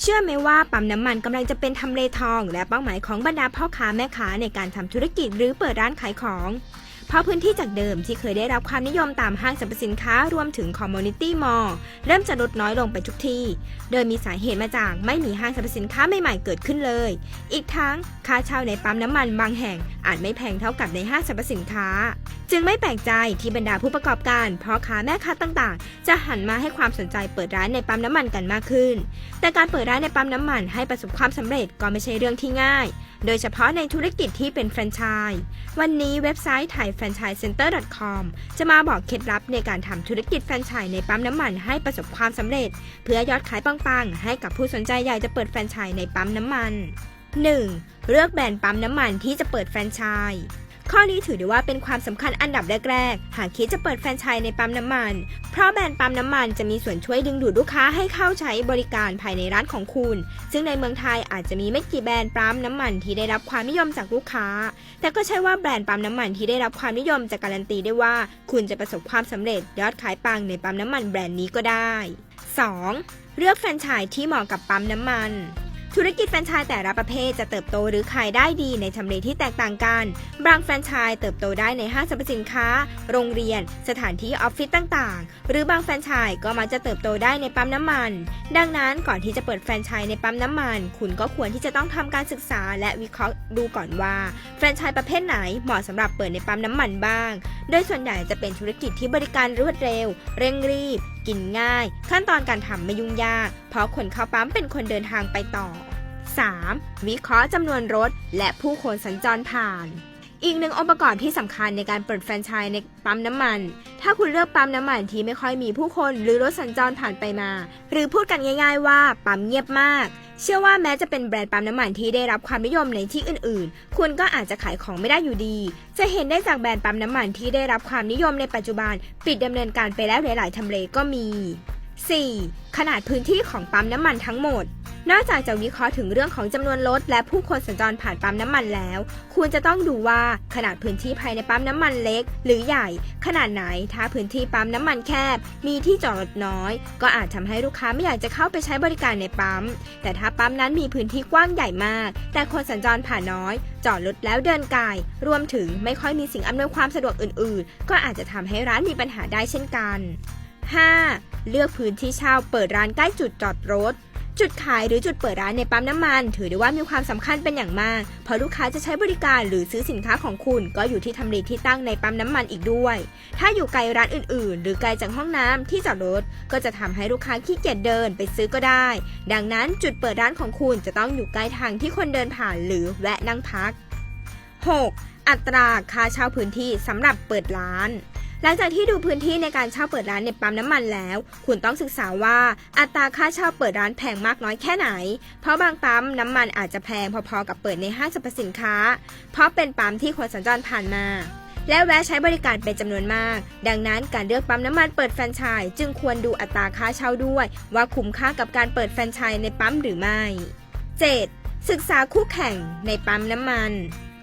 เชื่อไหมว่าปั๊มน้ำมันกำลังจะเป็นทำเลทอง และเป้าหมายของบรรดาพ่อค้าแม่ค้าในการทำธุรกิจหรือเปิดร้านขายของ เพราะพื้นที่จากเดิมที่เคยได้รับความนิยมตามห้างสรรพสินค้ารวมถึงคอมมูนิตี้มอลล์เริ่มจะลดน้อยลงไปทุกที่โดยมีสาเหตุมาจากไม่มีห้างสรรพสินค้าใหม่ๆเกิดขึ้นเลย อีกทั้งค่าเช่าในปั๊มน้ำมันบางแห่งอาจไม่แพงเท่ากับในห้างสรรพสินค้า จึงไม่แปลกใจที่บรรดาผู้ประกอบการพ่อค้าแม่ค้าต่างๆ จะหันมาให้ความสนใจเปิดร้านในปั๊มน้ำมันกันมากขึ้น แต่การเปิดร้านในปั๊มน้ำมันให้ประสบความสำเร็จก็ไม่ใช่เรื่องที่ง่าย โดยเฉพาะในธุรกิจที่เป็นแฟรนไชส์วันนี้เว็บไซต์ thaifranchisecenter.com จะมาบอกเคล็ดลับในการทำธุรกิจแฟรนไชส์ในปั๊มน้ำมันให้ประสบความสำเร็จ เพื่อยอดขายปังๆ ให้กับผู้สนใจอยากจะเปิดแฟรนไชส์ในปั๊มน้ำมัน 1. เลือกแบรนด์ปั๊มน้ำมันที่จะเปิดแฟรนไชส์ ข้อนี้ถือได้ว่าเป็นความสำคัญอันดับแรกๆ หากคิดจะเปิดแฟรนไชส์ในปั๊มน้ำมัน เพราะแบรนด์ปั๊มน้ำมันจะมีส่วนช่วยดึงดูดลูกค้าให้เข้าใช้บริการภายในร้านของคุณ ซึ่งในเมืองไทยอาจจะมีไม่กี่แบรนด์ปั๊มน้ำมันที่ได้รับความนิยมจากลูกค้า แต่ก็ใช่ว่าแบรนด์ปั๊มน้ำมันที่ได้รับความนิยมจะการันตีได้ว่า คุณจะประสบความสำเร็จยอดขายปังในปั๊มน้ำมันแบรนด์นี้ก็ได้ 2. เลือกแฟรนไชส์ที่เหมาะกับปั๊มน้ำมัน ธุรกิจแฟรนไชส์แต่ละประเภทจะเติบโตหรือขายได้ดีในทำเลที่แตกต่างกัน บางแฟรนไชส์เติบโตได้ในห้างสรรพสินค้า โรงเรียน สถานที่ออฟฟิศต่างๆ หรือบางแฟรนไชส์ก็มักจะเติบโตได้ในปั๊มน้ำมัน ดังนั้นก่อนที่จะเปิดแฟรนไชส์ในปั๊มน้ำมัน คุณก็ควรที่จะต้องทำการศึกษาและวิเคราะห์ดูก่อนว่า แฟรนไชส์ประเภทไหนเหมาะสำหรับเปิดในปั๊มน้ำมันบ้าง โดยส่วนใหญ่จะเป็นธุรกิจที่บริการรวดเร็ว เร่งรีบ กินง่าย ขั้นตอนการทำไม่ยุ่งยาก เพราะคนเข้าปั๊มเป็นคนเดินทางไปต่อ 3. วิเคราะห์จำนวนรถ และผู้คนสัญจรผ่าน อีกหนึ่งองค์ประกอบที่สำคัญในการเปิดแฟรนไชส์ในปั๊มน้ำมัน ถ้าคุณเลือกปั๊มน้ำมันที่ไม่ค่อยมีผู้คนหรือรถสัญจรผ่านไปมา หรือพูดกันง่าย ๆ ว่าปั๊มเงียบมาก เชื่อว่าแม้จะเป็นแบรนด์ปั๊มน้ำมันที่ได้รับความนิยมในที่อื่น ๆ คุณก็อาจจะขายของไม่ได้อยู่ดี จะเห็นได้จากแบรนด์ปั๊มน้ำมันที่ได้รับความนิยมในปัจจุบัน ปิดดำเนินการไปแล้วหลาย ๆทำเลก็มี 4. ขนาดพื้นที่ของปั๊มน้ำมันทั้งหมด นอกจากจะวิเคราะห์ถึงเรื่องของจำนวนรถและผู้คนสัญจรผ่านปั๊มน้ำมันแล้ว คุณจะต้องดูว่าขนาดพื้นที่ภายในปั๊มน้ำมันเล็ก หรือใหญ่ ขนาดไหน ถ้าพื้นที่ปั๊มน้ำมันแคบ มีที่จอดรถน้อย ก็อาจทำให้ลูกค้าไม่อยากจะเข้าไปใช้บริการในปั๊ม แต่ถ้าปั๊มนั้นมีพื้นที่กว้างใหญ่มาก แต่คนสัญจรผ่านน้อย จอดรถแล้วเดินไกลรวมถึงไม่ค่อยมีสิ่งอำนวยความสะดวกอื่น ๆ ก็อาจจะทำให้ร้านมีปัญหาได้เช่นกัน 5. เลือกพื้นที่เช่าเปิดร้านใกล้จุดจอดรถ จุดขายหรือจุดเปิดร้านในปั๊มน้ำมัน ถือได้ว่ามีความสำคัญเป็นอย่างมาก เพราะลูกค้าจะใช้บริการหรือซื้อสินค้าของคุณ ก็อยู่ที่ทำเลที่ตั้งในปั๊มน้ำมันอีกด้วย ถ้าอยู่ไกลร้านอื่น ๆ หรือไกลจากห้องน้ำที่จอดรถก็จะทำให้ลูกค้าขี้เกียจเดินไปซื้อก็ได้ ดังนั้นจุดเปิดร้านของคุณจะต้องอยู่ใกล้ทางที่คนเดินผ่านหรือแวะนั่งพัก 6. อัตราค่าเช่าพื้นที่สำหรับเปิดร้าน หลังจากที่ดูพื้นที่ในการเช่าเปิดร้านในปั๊มน้ำมันแล้ว คุณต้องศึกษาว่าอัตราค่าเช่าเปิดร้านแพงมากน้อยแค่ไหน เพราะบางปั๊มน้ำมันอาจจะแพงพอๆกับเปิดในห้างสรรพสินค้า เพราะเป็นปั๊มที่คนสัญจรผ่านมาและแวะใช้บริการเป็นจำนวนมาก ดังนั้นการเลือกปั๊มน้ำมันเปิดแฟรนไชส์จึงควรดูอัตราค่าเช่าด้วย ว่าคุ้มค่ากับการเปิดแฟรนไชส์ในปั๊มหรือไม่ 7. ศึกษาคู่แข่งในปั๊มน้ำมัน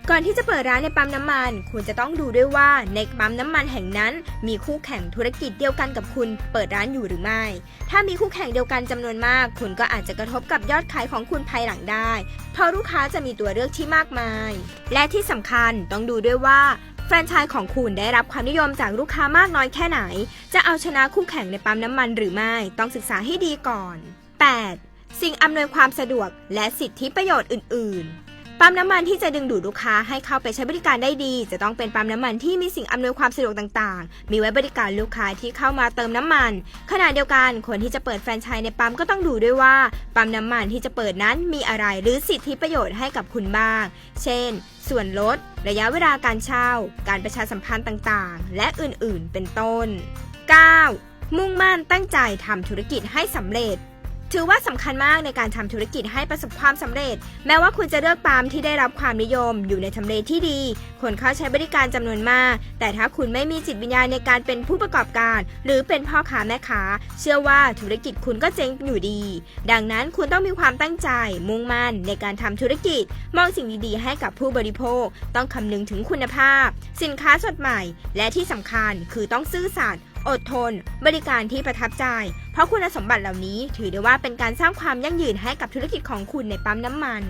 ก่อนที่จะเปิดร้านในปั๊มน้ำมัน คุณจะต้องดูด้วยว่าในปั๊มน้ำมันแห่งนั้น มีคู่แข่งธุรกิจเดียวกันกับคุณเปิดร้านอยู่หรือไม่ ถ้ามีคู่แข่งเดียวกันจำนวนมาก คุณก็อาจจะกระทบกับยอดขายของคุณภายหลังได้ เพราะลูกค้าจะมีตัวเลือกที่มากมาย และที่สำคัญต้องดูด้วยว่าแฟรนไชส์ของคุณได้รับความนิยมจากลูกค้ามากน้อยแค่ไหน จะเอาชนะคู่แข่งในปั๊มน้ำมันหรือไม่ต้องศึกษาให้ดีก่อน 8. สิ่งอำนวยความสะดวกและสิทธิประโยชน์อื่น ๆ ปั๊มน้ำมันที่จะดึงดูดลูกค้าให้เข้าไปใช้บริการได้ดี จะต้องเป็นปั๊มน้ำมันที่มีสิ่งอำนวยความสะดวกต่างๆ มีไว้บริการลูกค้าที่เข้ามาเติมน้ำมัน ขณะเดียวกันคนที่จะเปิดแฟรนไชส์ในปั๊มก็ต้องดูด้วยว่า ปั๊มน้ำมันที่จะเปิดนั้นมีอะไรหรือสิทธิประโยชน์ให้กับคุณบ้าง เช่น ส่วนลด ระยะเวลาการเช่า การประชาสัมพันธ์ต่างๆ และอื่นๆ เป็นต้น 9. มุ่งมั่นตั้งใจทำธุรกิจให้สำเร็จ ถือว่าสำคัญมากในการทำธุรกิจให้ประสบความสำเร็จ แม้ว่าคุณจะเลือกปั๊มที่ได้รับความนิยม อยู่ในทำเลที่ดี คนเข้าใช้บริการจำนวนมาก แต่ถ้าคุณไม่มีจิตวิญญาณในการเป็นผู้ประกอบการ หรือเป็นพ่อค้าแม่ค้า เชื่อว่าธุรกิจคุณก็เจ๊งอยู่ดี ดังนั้นคุณต้องมีความตั้งใจ มุ่งมั่นในการทำธุรกิจ มองสิ่งดีๆ ให้กับผู้บริโภค ต้องคำนึงถึงคุณภาพ สินค้าสดใหม่ และที่สำคัญคือต้องซื่อสัตย์ อดทน บริการที่ประทับใจ เพราะคุณสมบัติเหล่านี้ถือได้ว่าเป็นการสร้างความยั่งยืนให้กับธุรกิจของคุณในปั๊มน้ำมัน